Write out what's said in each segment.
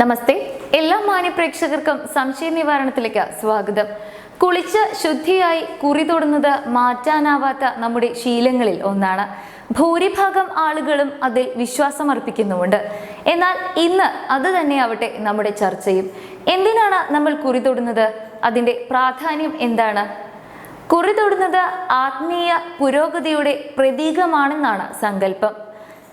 നമസ്തേ. എല്ലാ മാന്യപ്രേക്ഷകർക്കും സംശയ നിവാരണത്തിലേക്ക് സ്വാഗതം. കുളിച്ച് ശുദ്ധിയായി കുറി തൊടുന്നത് മാറ്റാനാവാത്ത നമ്മുടെ ശീലങ്ങളിൽ ഒന്നാണ്. ഭൂരിഭാഗം ആളുകളും അതിൽ വിശ്വാസം അർപ്പിക്കുന്നുമുണ്ട്. എന്നാൽ ഇന്ന് അത് തന്നെയാവട്ടെ നമ്മുടെ ചർച്ചയും. എന്തിനാണ് നമ്മൾ കുറി തൊടുന്നത്? അതിന്റെ പ്രാധാന്യം എന്താണ്? കുറി തൊടുന്നത് ആത്മീയ പുരോഗതിയുടെ പ്രതീകമാണെന്നാണ് സങ്കല്പം.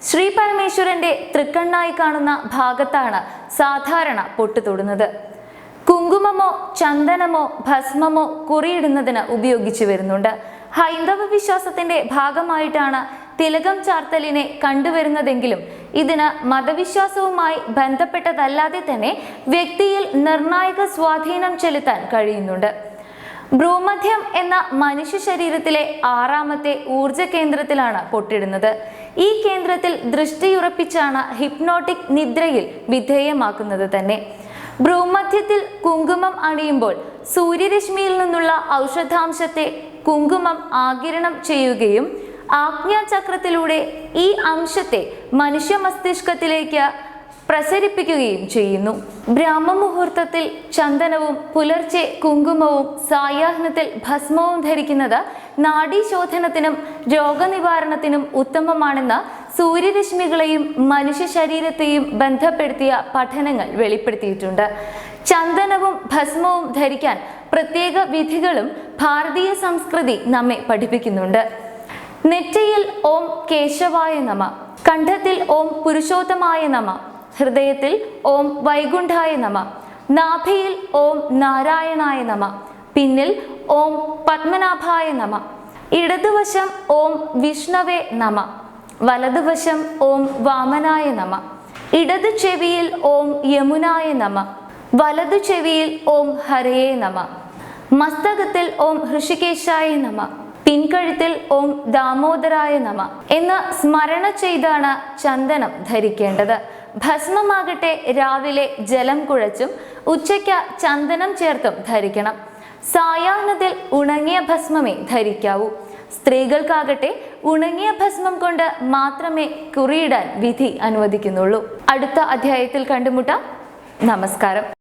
ശ്രീ പരമേശ്വരന്റെ തൃക്കണ്ണായി കാണുന്ന ഭാഗത്താണ് സാധാരണ പൊട്ടുതൊടുന്നത് കുങ്കുമമോ ചന്ദനമോ ഭസ്മമോ കുറിയിടുന്നതിന് ഉപയോഗിച്ചു വരുന്നുണ്ട്. ഹൈന്ദവ വിശ്വാസത്തിന്റെ ഭാഗമായിട്ടാണ് തിലകം ചാർത്തലിനെ കണ്ടുവരുന്നതെങ്കിലും ഇതിന് മതവിശ്വാസവുമായി ബന്ധപ്പെട്ടതല്ലാതെ തന്നെ വ്യക്തിയിൽ നിർണായക സ്വാധീനം ചെലുത്താൻ കഴിയുന്നുണ്ട്. ഭ്രൂമധ്യം എന്ന മനുഷ്യ ശരീരത്തിലെ ആറാമത്തെ ഊർജ കേന്ദ്രത്തിലാണ് പൊട്ടിടുന്നത്. ഈ കേന്ദ്രത്തിൽ ദൃഷ്ടിയുറപ്പിച്ചാണ് ഹിപ്നോട്ടിക് നിദ്രയിൽ വിധേയമാക്കുന്നത് തന്നെ. ഭ്രൂമധ്യത്തിൽ കുങ്കുമം അണിയുമ്പോൾ സൂര്യരശ്മിയിൽ നിന്നുള്ള ഔഷധാംശത്തെ കുങ്കുമം ആകിരണം ചെയ്യുകയും ആജ്ഞാചക്രത്തിലൂടെ ഈ അംശത്തെ മനുഷ്യ മസ്തിഷ്കത്തിലേക്ക് പ്രസരിപ്പിക്കുകയും ചെയ്യുന്നു. ബ്രാഹ്മമുഹൂർത്തത്തിൽ ചന്ദനവും പുലർച്ചെ കുങ്കുമവും സായാഹ്നത്തിൽ ഭസ്മവും ധരിക്കുന്നത് നാഡീശോധനത്തിനും രോഗനിവാരണത്തിനും ഉത്തമമാണെന്ന് സൂര്യരശ്മികളെയും മനുഷ്യ ശരീരത്തെയും ബന്ധപ്പെടുത്തിയ പഠനങ്ങൾ വെളിപ്പെടുത്തിയിട്ടുണ്ട്. ചന്ദനവും ഭസ്മവും ധരിക്കാൻ പ്രത്യേക വിധികളും ഭാരതീയ സംസ്കൃതി നമ്മെ പഠിപ്പിക്കുന്നുണ്ട്. നെറ്റിയിൽ ഓം കേശവായ നമ കണ്ഠത്തിൽ ഓം പുരുഷോത്തമായ നമ ഹൃദയത്തിൽ ഓം വൈകുണ്ഠായ നമ നാഭിയിൽ ഓം നാരായണായ നമ പിന്നിൽ ഓം പത്മനാഭായ നമ ഇടതുവശം ഓം വിഷ്ണവേ നമ വലതുവശം ഓം വാമനായ നമ ഇടതു ചെവിയിൽ ഓം യമുനായ നമ വലതു ചെവിയിൽ ഓം ഹരയേ നമ മസ്തകത്തിൽ ഓം ഹൃഷികേശായ നമ പിൻകഴുത്തിൽ ഓം ദാമോദരായ നമ എന്ന് സ്മരണ ചെയ്താണ് ചന്ദനം ധരിക്കേണ്ടത്. ഭസ്മമാകട്ടെ രാവിലെ ജലം കുഴച്ചും ഉച്ചയ്ക്ക് ചന്ദനം ചേർത്തും ധരിക്കണം. സായാഹ്നത്തിൽ ഉണങ്ങിയ ഭസ്മമേ ധരിക്കാവൂ. സ്ത്രീകൾക്കാകട്ടെ ഉണങ്ങിയ ഭസ്മം കൊണ്ട് മാത്രമേ കുറിയിടാൻ വിധി അനുവദിക്കുന്നുള്ളൂ. അടുത്ത അധ്യായത്തിൽ കണ്ടുമുട്ടാം. നമസ്കാരം.